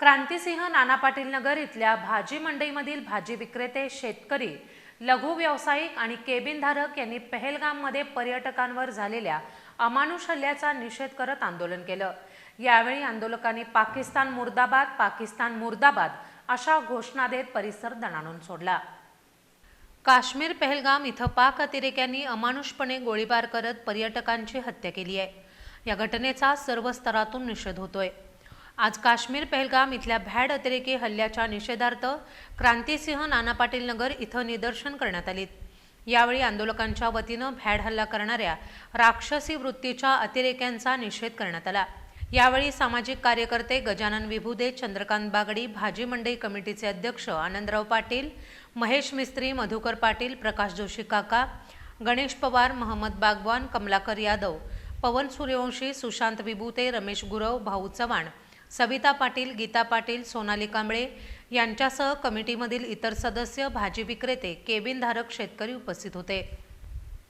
क्रांतिसिंह नाना पाटील नगर इथल्या भाजी मंडईमधील भाजी विक्रेते शेतकरी लघु व्यावसायिक आणि केबिनधारक यांनी पहलगाममध्ये पर्यटकांवर झालेल्या अमानुष हल्ल्याचा निषेध करत आंदोलन केलं. यावेळी आंदोलकांनी पाकिस्तान मुर्दाबाद पाकिस्तान मुर्दाबाद अशा घोषणा देत परिसर दणाणून सोडला. काश्मीर पहलगाम इथं पाक अतिरेक्यांनी अमानुषपणे गोळीबार करत पर्यटकांची हत्या केली आहे. या घटनेचा सर्व स्तरातून निषेध होतोय. आज काश्मीर पहलगाम इथल्या भॅड अतिरेकी हल्ल्याच्या निषेधार्थ क्रांतिसिंह नाना पाटील नगर इथं निदर्शन करण्यात आलीत यावेळी आंदोलकांच्या वतीनं भॅड हल्ला करणाऱ्या राक्षसी वृत्तीच्या अतिरेक्यांचा निषेध करण्यात आला. यावेळी सामाजिक कार्यकर्ते गजानन विभुदे चंद्रकांत बागडी भाजी मंडई कमिटीचे अध्यक्ष आनंदराव पाटील महेश मिस्त्री मधुकर पाटील प्रकाश जोशी काका गणेश पवार महम्मद बागवान कमलाकर यादव पवन सूर्यवंशी सुशांत विभुते रमेश गुरव भाऊ चव्हाण सविता पाटील गीता पाटील सोनाली कांबळे यांच्यासह कमिटीमधील इतर सदस्य भाजी विक्रेते केबिनधारक शेतकरी उपस्थित होते.